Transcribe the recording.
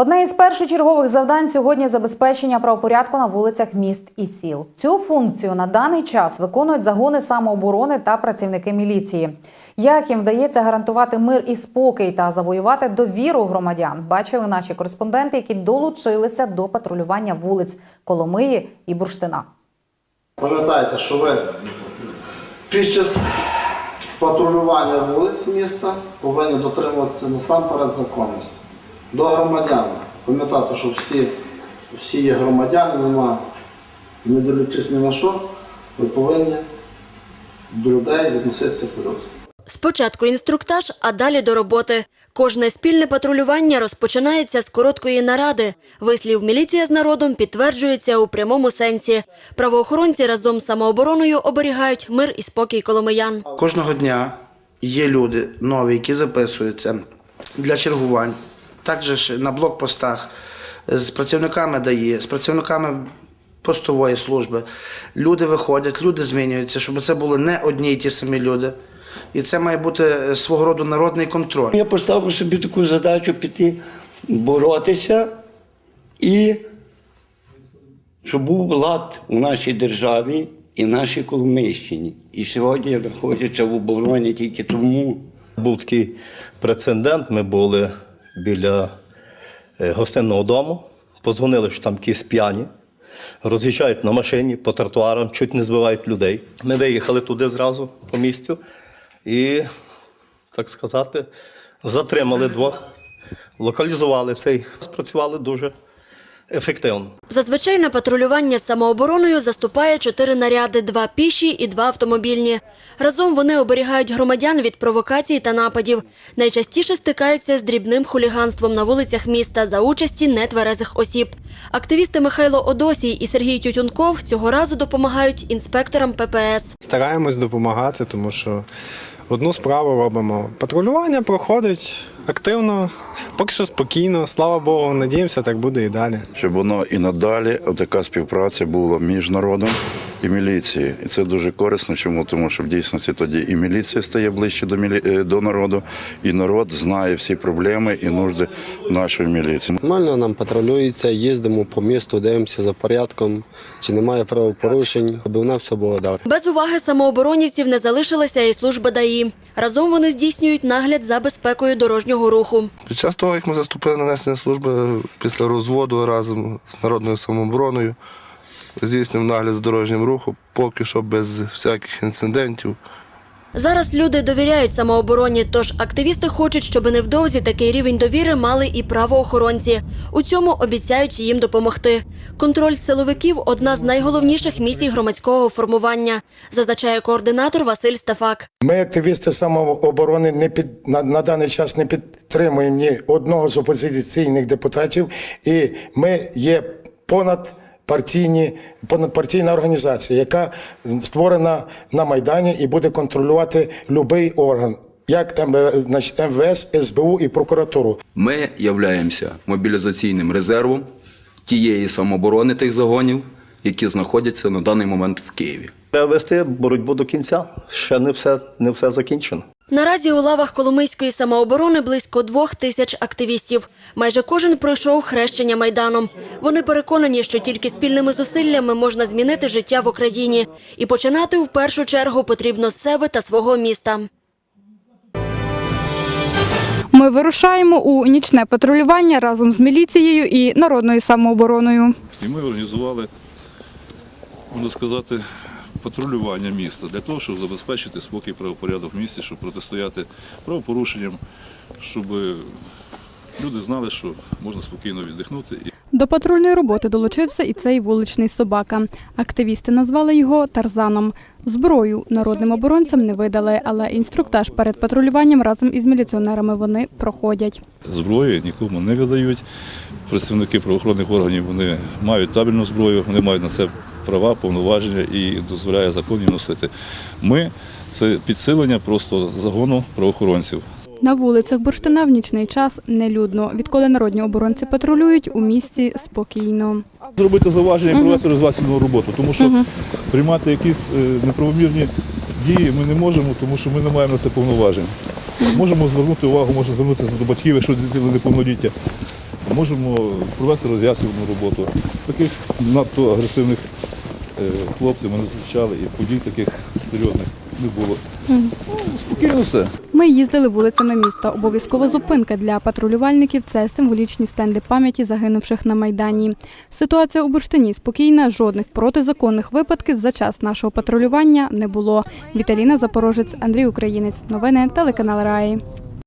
Одне із першочергових завдань сьогодні забезпечення правопорядку на вулицях міст і сіл. Цю функцію на даний час виконують загони самооборони та працівники міліції. Як їм вдається гарантувати мир і спокій та завоювати довіру громадян, бачили наші кореспонденти, які долучилися до патрулювання вулиць Коломиї і Бурштина. Пам'ятайте, що ви під час патрулювання вулиць міста повинні дотримуватися насамперед законності. До громадян. Пам'ятати, що всі, всі є громадяни, нема, не дивлячись ні на що, ви повинні до людей відноситися по-людськи. Спочатку інструктаж, а далі до роботи. Кожне спільне патрулювання розпочинається з короткої наради. Вислів міліція з народом підтверджується у прямому сенсі. Правоохоронці разом з самообороною оберігають мир і спокій коломиян. Кожного дня є люди нові, які записуються для чергувань. Також на блокпостах з працівниками ДАІ, з працівниками постової служби. Люди виходять, люди змінюються, щоб це були не одні й ті самі люди. І це має бути е, свого роду народний контроль. Я поставив собі таку задачу піти боротися і щоб був лад у нашій державі і в нашій Коломийщині. І сьогодні я знаходжуся в обороні тільки тому. Був такий прецедент. Ми були біля е, гостинного дому, позвонили, що там якісь п'яні, роз'їжджають на машині по тротуарам, чуть не збивають людей. Ми виїхали туди зразу по місцю і, так сказати, затримали двох, локалізували цей, спрацювали дуже ефективно. Зазвичай на патрулювання з самообороною заступає чотири наряди: два піші і два автомобільні. Разом вони оберігають громадян від провокацій та нападів. Найчастіше стикаються з дрібним хуліганством на вулицях міста за участі нетверезих осіб. Активісти Михайло Одосій і Сергій Тютюнков цього разу допомагають інспекторам ППС. Стараємось допомагати, тому що одну справу робимо. Патрулювання проходить активно, поки що спокійно. Слава Богу, надіємося, так буде і далі. щоб воно і надалі така співпраця була між народом і міліцією. І це дуже корисно. Чому? Тому що в дійсності тоді і міліція стає ближче до, мілі... е, до народу, і народ знає всі проблеми і нужди нашої міліції. Нормально нам патрулюється, їздимо по місту, дивимося за порядком, чи немає правопорушень, аби у нас все було добре. Без уваги самооборонівців не залишилася і служба ДАІ. Разом вони здійснюють нагляд за безпекою дорожнього руху. Під час того, як ми заступили на несення служби після розводу разом з народною самообороною, здійснив нагляд за дорожнім рухом, поки що без всяких інцидентів. Зараз люди довіряють самообороні, тож активісти хочуть, щоб невдовзі такий рівень довіри мали і правоохоронці. У цьому обіцяють їм допомогти. Контроль силовиків одна з найголовніших місій громадського формування, зазначає координатор Василь Стефак. Ми, активісти самооборони, не під на, на даний час не підтримуємо ні одного з опозиційних депутатів, і ми є понад. Партійні понадпартійна організація, яка створена на майдані і буде контролювати будь-який орган, як МВС, СБУ і прокуратуру. Ми являємося мобілізаційним резервом тієї самооборони тих загонів, які знаходяться на даний момент в Києві. Треба вести боротьбу до кінця. Ще не все, не все закінчено. Наразі у лавах Коломийської самооборони близько двох тисяч активістів. Майже кожен пройшов хрещення майданом. Вони переконані, що тільки спільними зусиллями можна змінити життя в Україні. І починати в першу чергу потрібно з себе та свого міста. Ми вирушаємо у нічне патрулювання разом з міліцією і народною самообороною. І ми організували, можна сказати, патрулювання міста для того, щоб забезпечити спокій правопорядок в місті, щоб протистояти правопорушенням, щоб люди знали, що можна спокійно віддихнути. До патрульної роботи долучився і цей вуличний собака. Активісти назвали його Тарзаном. Зброю народним оборонцям не видали, але інструктаж перед патрулюванням разом із міліціонерами вони проходять. Зброї нікому не видають. Представники правоохоронних органів вони мають табельну зброю, вони мають на це права, повноваження і дозволяє закон їм носити. Ми це підсилення просто загону правоохоронців. На вулицях Бурштина в нічний час нелюдно. Відколи народні оборонці патрулюють у місті спокійно. Зробити зауваження і провести розвасільну роботу, тому що приймати якісь е, неправомірні дії ми не можемо, тому що ми не маємо на це повноважень. Можемо звернути увагу, можемо звернутися до батьків, якщо дитина неповноліття. можемо провести роз'яснювальну роботу. Таких надто агресивних е, хлопців ми не зустрічали і подій таких серйозних не було. Ну, спокійно все. Ми їздили вулицями міста. Обов'язкова зупинка для патрулювальників це символічні стенди пам'яті загинувших на майдані. Ситуація у Бурштині спокійна. Жодних протизаконних випадків за час нашого патрулювання не було. Віталіна Запорожець, Андрій Українець. Новини телеканал Раї.